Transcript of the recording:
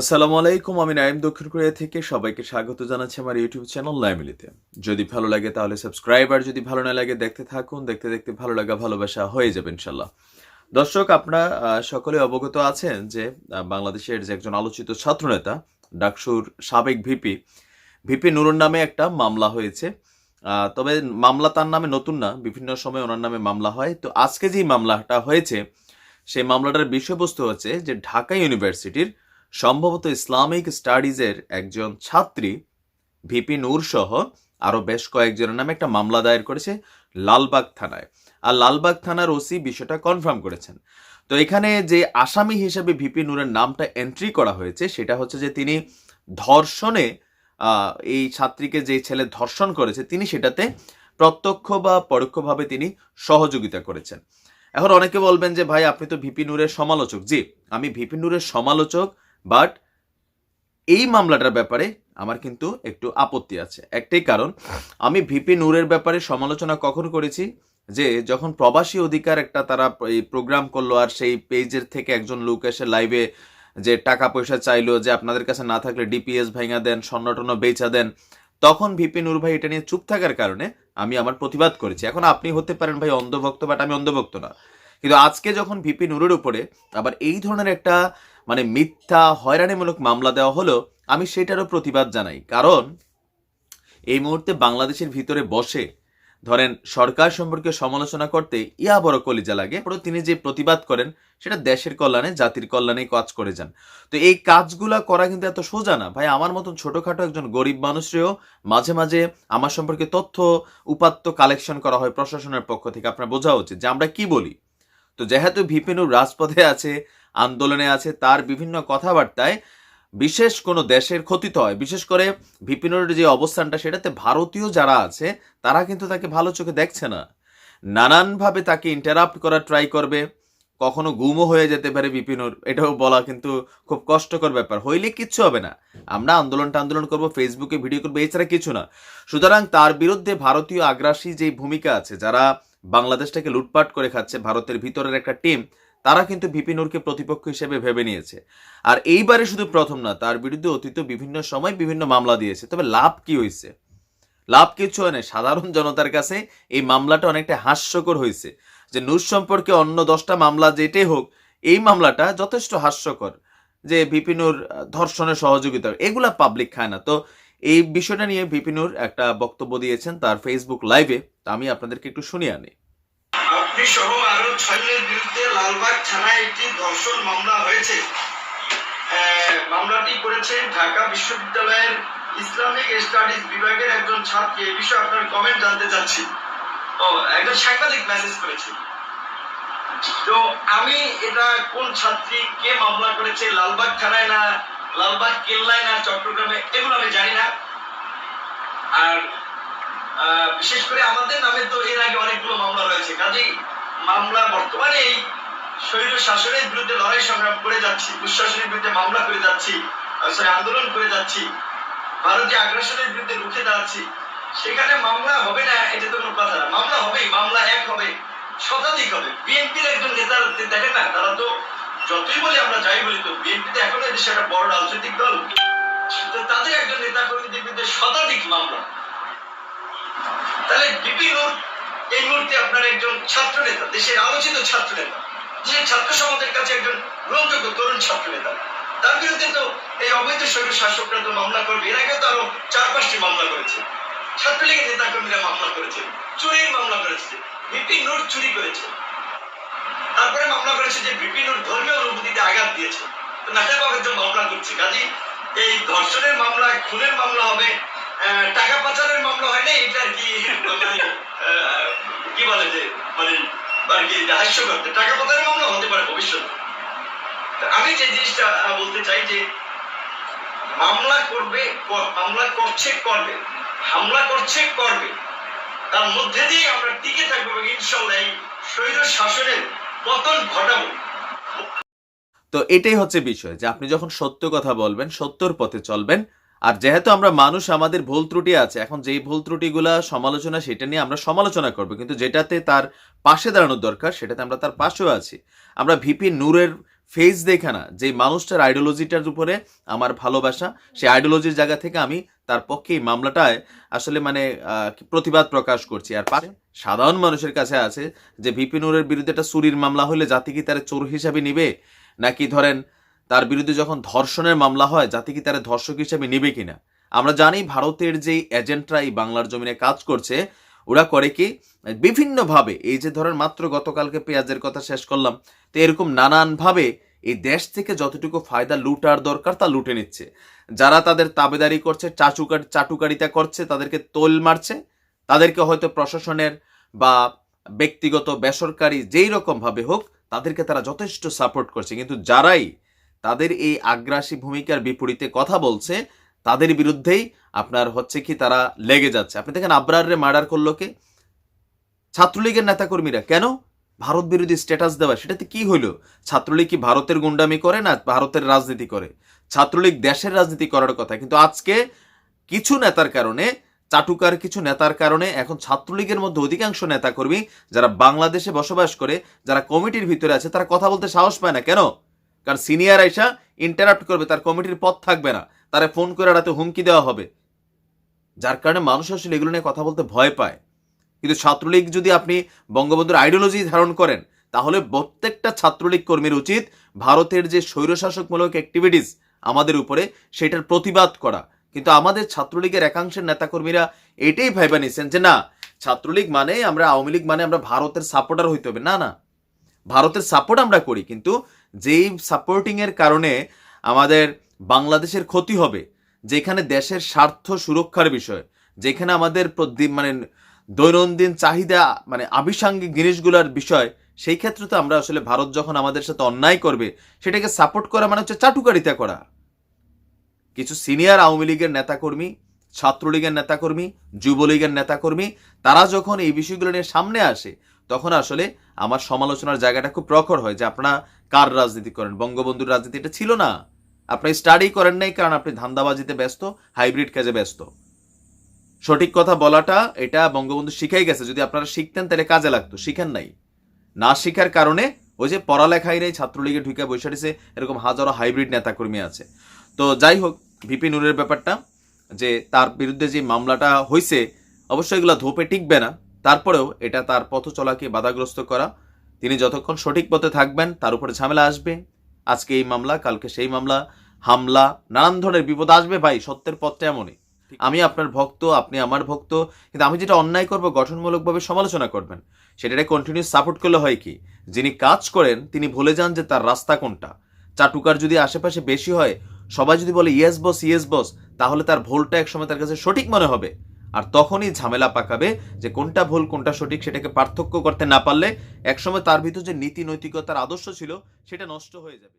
আসসালামু আলাইকুম, আমি নাইম দক্ষিণ কোরিয়া থেকে সবাইকে স্বাগত জানাচ্ছি আমার ইউটিউব চ্যানেল লাইমিলিতে। যদি ভালো লাগে তাহলে সাবস্ক্রাইব, আর যদি ভালো না লাগে দেখতে থাকুন, দেখতে দেখতে ভালো লাগা, ভালোবাসা হয়ে যাবে ইনশাল্লাহ দর্শক, আপনারা সকলে অবগত আছেন যে বাংলাদেশের যে একজন আলোচিত ছাত্রনেতা, ডাকসুর সাবেক ভিপি ভিপি নুরুর নামে একটা মামলা হয়েছে। তবে মামলা তার নামে নতুন না, বিভিন্ন সময় ওনার নামে মামলা হয়। তো আজকে যে মামলাটা হয়েছে, সেই মামলাটার বিষয়বস্তু হচ্ছে যে ঢাকা ইউনিভার্সিটির সম্ভবত ইসলামিক স্টাডিজের একজন ছাত্রী, ভিপি নূর সহ আরও বেশ কয়েকজনের নামে একটা মামলা দায়ের করেছে লালবাগ থানায়। আর লালবাগ থানার ওসি বিষয়টা কনফার্ম করেছেন। তো এখানে যে আসামি হিসেবে ভিপি নূরের নামটা এন্ট্রি করা হয়েছে, সেটা হচ্ছে যে তিনি ধর্ষণে এই ছাত্রীকে যে ছেলে ধর্ষণ করেছে, তিনি সেটাতে প্রত্যক্ষ বা পরোক্ষভাবে তিনি সহযোগিতা করেছেন। এখন অনেকে বলবেন যে, ভাই, আপনি তো ভিপি নূরের সমালোচক। জি, আমি ভিপি নূরের সমালোচক বাট এই মামলাটার ব্যাপারে আমার কিন্তু একটু আপত্তি আছে। একটাই কারণ, আমি ভিপি নূরের ব্যাপারে সমালোচনা কখন করেছি যে যখন প্রবাসী অধিকার একটা তারা এই প্রোগ্রাম করল আর সেই পেজের থেকে একজন লোক এসে লাইভে যে টাকা পয়সা চাইলো যে আপনাদের কাছে না থাকলে ডিপিএস ভাঙা দেন স্বর্ণটন্য বেচা দেন, তখন ভিপি নূর ভাই এটা নিয়ে চুপ থাকার কারণে আমি আমার প্রতিবাদ করেছি। এখন আপনি হতে পারেন ভাই অন্ধভক্ত বাট আমি অন্ধভক্ত না। কিন্তু আজকে যখন ভিপি নূরের উপরে আবার এই ধরনের একটা মানে মিথ্যা হয়রানিমূলক মামলা দেওয়া হলো আমি সেটারও প্রতিবাদ জানাই। কারণ এই মুহূর্তে বাংলাদেশের ভিতরে বসে ধরেন সরকার সম্পর্কে সমালোচনা করতে ইয়া বড় কলিজা লাগে, পরে তিনি যে প্রতিবাদ করেন সেটা দেশের কল্যাণে, জাতির কল্যাণে কাজ করে যান। তো এই কাজগুলা করা কিন্তু এত সোজা না। ভাই, আমার মতন ছোটখাটো একজন গরিব মানুষরেও মাঝে মাঝে আমার সম্পর্কে তথ্য উপাত্ত কালেকশন করা হয় প্রশাসনের পক্ষ থেকে। আপনার বোঝা উচিত যে আমরা কি বলি। তো যেহেতু ভিপিনুর রাজপথে আছে আন্দোলনে আছে, তার বিভিন্ন কথাবার্তায় বিশেষ কোনো দেশের ক্ষতিত হয়। বিশেষ করে ভিপিনুর যে অবস্থানটা, সেটাতে ভারতীয় যারা আছে, তারা কিন্তু তাকে ভালো চোখে দেখছে না। নানানভাবে তাকে ইন্টারাপ্ট করার ট্রাই করবে। কখনো গুমও হয়ে যেতে পারে বিপিনুর এটাও বলা কিন্তু খুব কষ্টকর ব্যাপার। হইলে কিচ্ছু হবে না। আমরা আন্দোলনটা আন্দোলন করব ফেসবুকে ভিডিও করব, এছাড়া কিছু না। সুতরাং তার বিরুদ্ধে ভারতীয় আগ্রাসী যে ভূমিকা আছে, যারা বাংলাদেশটাকে লুটপাট করে খাচ্ছে, ভারতের ভিতরের একটা টিম তারা কিন্তু ভিপিনুরকে প্রতিপক্ষ হিসেবে ভেবে নিয়েছে। আর এইবারে শুধু প্রথম না, তার বিরুদ্ধে অতীত বিভিন্ন সময় বিভিন্ন মামলা দিয়েছে। তবে লাভ কি হয়েছে লাভ কিছু হয় সাধারণ জনতার কাছে এই মামলাটা অনেকটা হাস্যকর হয়েছে যে নূর সম্পর্কে অন্য দশটা মামলা যেটাই হোক, এই মামলাটা যথেষ্ট হাস্যকর। যে ভিপিনুর ধর্ষণের সহযোগিতা, এগুলা পাবলিক খায় না। তো এই বিষয়টা নিয়ে ভিপিনুর একটা বক্তব্য দিয়েছেন তার ফেসবুক লাইভে তা আমি আপনাদেরকে একটু শুনিয়ে আনি। আপনি সহ আরও ছয়জনের বিরুদ্ধে লালবাগ থানায় একটি ধর্ষণ মামলা হয়েছে। মামলাটি করেছে ঢাকা বিশ্ববিদ্যালয়ের ইসলামিক স্টাডিজ বিভাগের একজন ছাত্রী। এই বিষয়ে আপনার কমেন্ট জানতে চাচ্ছি। ও, একজন সাংবাদিক মেসেজ করেছে। তো আমি এটা কোন ছাত্রী, কে মামলা করেছে, লালবাগ থানায় না, লালবাগ কেল্লায় না, চট্টগ্রামে, এগুলো আমি জানি না। আর বিশেষ করে আমাদের নামে তো এর আগে অনেকগুলো মামলা রয়েছে। কাজেই মামলা বর্তমানে এই শৈল শাসনের বিরুদ্ধে লড়াই সংগ্রাম করে যাচ্ছি দুঃশাসনের বিরুদ্ধে মামলা করে যাচ্ছি sorry, আন্দোলন করে যাচ্ছি ভারতীয় আগ্রাসনের বিরুদ্ধে রুখে দাঁড়াচ্ছি। সেখানে মামলা হবে না এটা তো কোনো কথা না। মামলা হবেই মামলা এক হবে শতাধিক হবে। বিএনপির একজন নেতা দেখেন না তারা তো যতই বলি আমরা যাই বলি তো বিএনপিতে এখনও দেশে একটা বড় রাজনৈতিক দল। তাদের একজন নেতা কর্মীদের বিরুদ্ধে শতাধিক মামলা। তাহলে বিপিন এই মুহূর্তে আপনার একজন ছাত্র নেতা দেশের আলোচিত ছাত্র নেতা যে ছাত্র সমাজের কাছে একজন গ্রহণযোগ্য তরুণ ছাত্র নেতা তার বিরুদ্ধে তো এই অবৈধ শৈল শাসকরা তো মামলা করবে। এর আগে তো আরও চার পাঁচটি মামলা করেছে। ছাত্রলীগের নেতা কর্মীরা মামলা করেছে, চুরির মামলা করেছে বিপিন নূর চুরি করেছে। তারপরে মামলা করেছে যে বিপিন নূর ধর্মীয় অনুভূতিতে আঘাত দিয়েছে। নানা জন্য মামলা করছে। কাজী এই ধর্ষণের মামলা, খুনের মামলা হবে। টাকা পাচারের মামলা হয় না, এটা কি মানে কি বলে যে মানে আর কি হাস্যকর। টাকা পাচারের মামলা হতে পারে ভবিষ্যতে। আমি যে জিনিসটা বলতে চাই যে, মামলা করবে মামলা করছে, করবে। হামলা করছে, করবে। তার মধ্যে দিয়ে আমরা টিকে থাকব ইনশাল্লাহ এই স্বৈর শাসনের পতন ঘটাবো। তো এটাই হচ্ছে বিষয়, যে আপনি যখন সত্য কথা বলবেন, সত্যর পথে চলবেন আর যেহেতু আমরা মানুষ, আমাদের ভুল ত্রুটি আছে, এখন যেই ভুল ত্রুটিগুলা সমালোচনা, সেটা নিয়ে আমরা সমালোচনা করব। কিন্তু যেটাতে তার পাশে দাঁড়ানোর দরকার, সেটাতে আমরা তার পাশেও আছি। আমরা ভিপি নূরের ফেস দেখে না যে মানুষটার আইডিওলজিটার উপরে আমার ভালোবাসা, সেই আইডিওলজির জায়গা থেকে আমি তার পক্ষে এই মামলাটায় আসলে মানে প্রতিবাদ প্রকাশ করছি। আর পাশে সাধারণ মানুষের কাছে আছে যে ভিপি নুরের বিরুদ্ধে একটা চুরির মামলা হলে জাতি কি তার চোর হিসাবে নিবে? নাকি ধরেন তার বিরুদ্ধে যখন ধর্ষণের মামলা হয় যাতে কি তারা ধর্ষক হিসাবে নিবে কিনা? আমরা জানি ভারতের যে এজেন্টরা এই বাংলার জমিনে কাজ করছে, ওরা করে কি? বিভিন্নভাবে, এই যে ধরেন মাত্র গতকালকে পেঁয়াজের কথা শেষ করলাম, তো এরকম নানানভাবে এই দেশ থেকে যতটুকু ফায়দা লুটার দরকার তা লুটে নিচ্ছে। যারা তাদের তাবেদারি করছে চাচুকার চাটুকারিতা করছে, তাদেরকে তোল মারছে, তাদেরকে হয়তো প্রশাসনের বা ব্যক্তিগত, বেসরকারি যেই রকম ভাবে হোক, তাদেরকে তারা যথেষ্ট সাপোর্ট করছে। কিন্তু যারাই তাদের এই আগ্রাসী ভূমিকার বিপরীতে কথা বলছে, তাদের বিরুদ্ধেই আপনার হচ্ছে কি তারা লেগে যাচ্ছে। আপনি দেখেন আবরাররে মার্ডার করল কে? ছাত্রলীগের নেতাকর্মীরা। কেন? ভারত বিরোধী স্ট্যাটাস দেওয়া। সেটাতে কি হইল? ছাত্রলীগ কি ভারতের গুন্ডামি করে না ভারতের রাজনীতি করে? ছাত্রলীগ দেশের রাজনীতি করার কথা। কিন্তু আজকে কিছু নেতার কারণে, চাটুকার কিছু নেতার কারণে এখন ছাত্রলীগের মধ্যে অধিকাংশ নেতাকর্মী যারা বাংলাদেশে বসবাস করে, যারা কমিটির ভিতরে আছে, তারা কথা বলতে সাহস পায় না। কেন? কারণ সিনিয়র আইসা ইন্টারাপ্ট করবে, তার কমিটির পথ থাকবে না। তারা ফোন করে রাতে হুমকি দেওয়া হবে। যার কারণে মানুষ আসলে এগুলো নিয়ে কথা বলতে ভয় পায়। কিন্তু ছাত্রলীগ যদি আপনি বঙ্গবন্ধুর আইডিওলজি ধারণ করেন, তাহলে প্রত্যেকটা ছাত্রলীগ কর্মীর উচিত ভারতের যে স্বৈরশাসকমূলক অ্যাক্টিভিটিস আমাদের উপরে, সেটার প্রতিবাদ করা। কিন্তু আমাদের ছাত্রলীগের একাংশের নেতাকর্মীরা এটাই ভাইবা নিয়েছেন যে, না, ছাত্রলীগ মানে আমরা, আওয়ামী লীগ মানে আমরা ভারতের সাপোর্টার হইতে হবে। না না। ভারতের সাপোর্ট আমরা করি, কিন্তু যেই সাপোর্টিংয়ের কারণে আমাদের বাংলাদেশের ক্ষতি হবে, যেখানে দেশের স্বার্থ সুরক্ষার বিষয়, যেখানে আমাদের মানে দৈনন্দিন চাহিদা মানে আবিসাঙ্গিক জিনিসগুলোর বিষয়, সেই ক্ষেত্রে তো আমরা আসলে ভারত যখন আমাদের সাথে অন্যায় করবে, সেটাকে সাপোর্ট করা মানে হচ্ছে চাটুকারিতা করা। কিছু সিনিয়র আওয়ামী লীগের নেতাকর্মী, ছাত্রলীগের নেতাকর্মী, যুবলীগের নেতাকর্মী, তারা যখন এই বিষয়গুলো নিয়ে সামনে আসে তখন আসলে আমার সমালোচনার জায়গাটা খুব প্রখর হয় যে আপনারা কার রাজনীতি করেন? বঙ্গবন্ধুর রাজনীতি এটা ছিল না। আপনি স্টাডি করেন নাই কারণ আপনি ধান্দাবাজিতে ব্যস্ত হাইব্রিড কাজে ব্যস্ত। সঠিক কথা বলাটা এটা বঙ্গবন্ধু শিখাই গেছে। যদি আপনারা শিখতেন তাহলে কাজে লাগতো, শিখেন নাই। না শিখার কারণে ওই যে পড়ালেখাই নেই ছাত্রলীগে ঢুকে রয়েছে, এরকম হাজারো হাইব্রিড নেতাকর্মী আছে। তো যাই হোক ভিপি নুরের ব্যাপারটা যে তার বিরুদ্ধে যে মামলাটা হয়েছে অবশ্যই এগুলো ধোপে টিকবে না। তারপরেও এটা তার পথ চলাকে বাধাগ্রস্ত করা। তিনি যতক্ষণ সঠিক পথে থাকবেন তার উপরে ঝামেলা আসবে। আজকে এই মামলা কালকে সেই মামলা হামলা নানান ধরনের বিপদ আসবে ভাই সত্যের পথটা এমনই। আমি আপনার ভক্ত আপনি আমার ভক্ত কিন্তু আমি যেটা অন্যায় করব গঠনমূলকভাবে সমালোচনা করবেন সেটাকে কন্টিনিউ সাপোর্ট করলে হয় কি? যিনি কাজ করেন তিনি ভুলে যান যে তার রাস্তা কোনটা। চাটুকার যদি আশেপাশে বেশি হয় সবাই যদি বলে ইয়েস বস ইয়েস বস তাহলে তার ভুলটা একসময় তার কাছে সঠিক মনে হবে। আর তখনই ঝামেলা পাকাবে যে কোনটা ভুল, কোনটা সঠিক সেটাকে পার্থক্য করতে না পারলে একসময় তার ভিতর যে নীতি নৈতিকতার আদর্শ ছিল সেটা নষ্ট হয়ে যাবে।